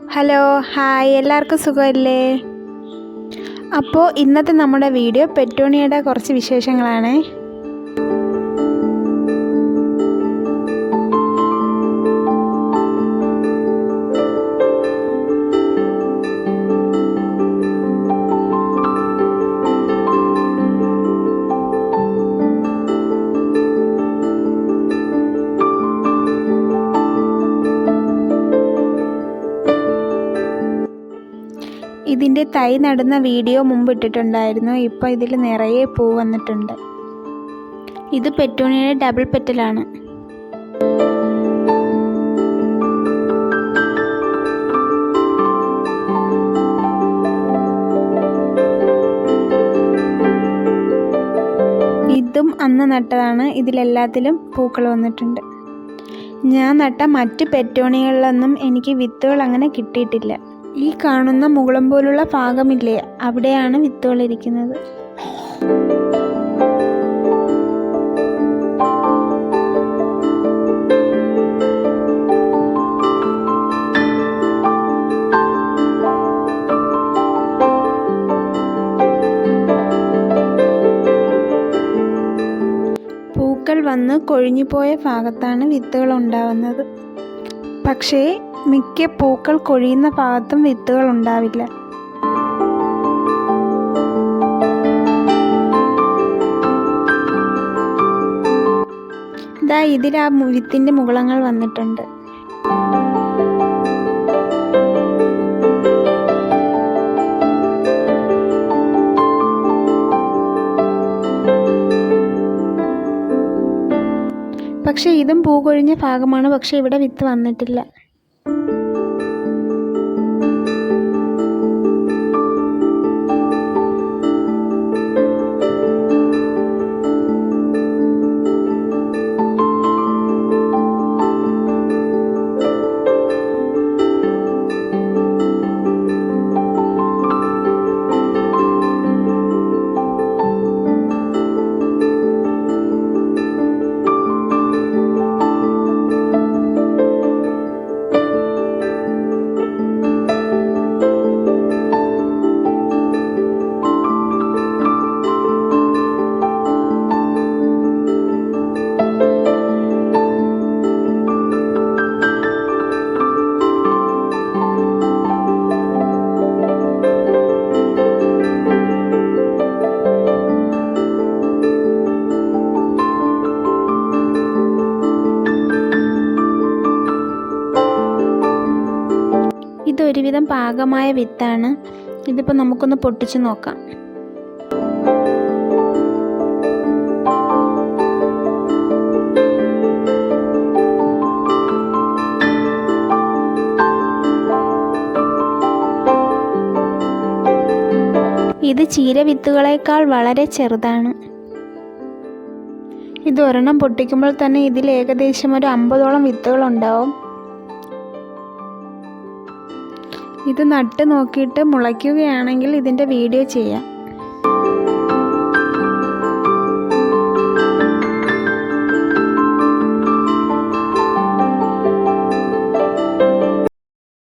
Hello hi. എല്ലാവർക്കും സുഖമല്ലേ? അപ്പോൾ ഇന്നത്തെ നമ്മുടെ വീഡിയോ പെറ്റോണിയുടെ കുറച്ച് വിശേഷങ്ങളാണ്. ഇതിന്റെ തൈ നടുന്ന വീഡിയോ മുമ്പ് ഇട്ടിട്ടുണ്ടായിരുന്നു. ഇപ്പോൾ ഇതിൽ നിറയെ പൂ വന്നിട്ടുണ്ട്. ഇത് പെറ്റൂണിയുടെ ഡബിൾ പെറ്റലാണ്. ഇതും അന്ന് നട്ടതാണ്. ഇതിലെല്ലാത്തിലും പൂക്കൾ വന്നിട്ടുണ്ട്. ഞാൻ നട്ട മറ്റ് പെറ്റോണികളിലൊന്നും എനിക്ക് വിത്തുകൾ അങ്ങനെ കിട്ടിയിട്ടില്ല. ഈ കാണുന്ന മുകുളം പോലുള്ള ഭാഗമില്ലേ? അവിടെയാണ് വിത്തുകളിരിക്കുന്നത് പൂക്കൾ വന്ന് കൊഴിഞ്ഞുപോയ ഭാഗത്താണ് വിത്തുകൾ ഉണ്ടാവുന്നത്. പക്ഷേ മിക്ക പൂക്കൾ കൊഴിയുന്ന ഭാഗത്തും വിത്തുകൾ ഉണ്ടാവില്ല. ഇതാ ഇതിൽ ആ വിത്തിന്റെ മുകളങ്ങൾ വന്നിട്ടുണ്ട്. പക്ഷേ ഇതും പൂ കൊഴിഞ്ഞ ഭാഗമാണ്. പക്ഷേ ഇവിടെ വിത്ത് വന്നിട്ടില്ല. ഇതൊരുവിധം പാകമായ വിത്താണ്. ഇതിപ്പോൾ നമുക്കൊന്ന് പൊട്ടിച്ച് നോക്കാം. ഇത് ചീര വിത്തുകളേക്കാൾ വളരെ ചെറുതാണ്. ഇത് ഒരെണ്ണം പൊട്ടിക്കുമ്പോൾ തന്നെ ഇതിൽ ഏകദേശം ഒരു അമ്പതോളം വിത്തുകൾ ഇത് നട്ട് നോക്കിയിട്ട് മുളയ്ക്കുകയാണെങ്കിൽ ഇതിന്റെ വീഡിയോ ചെയ്യാം.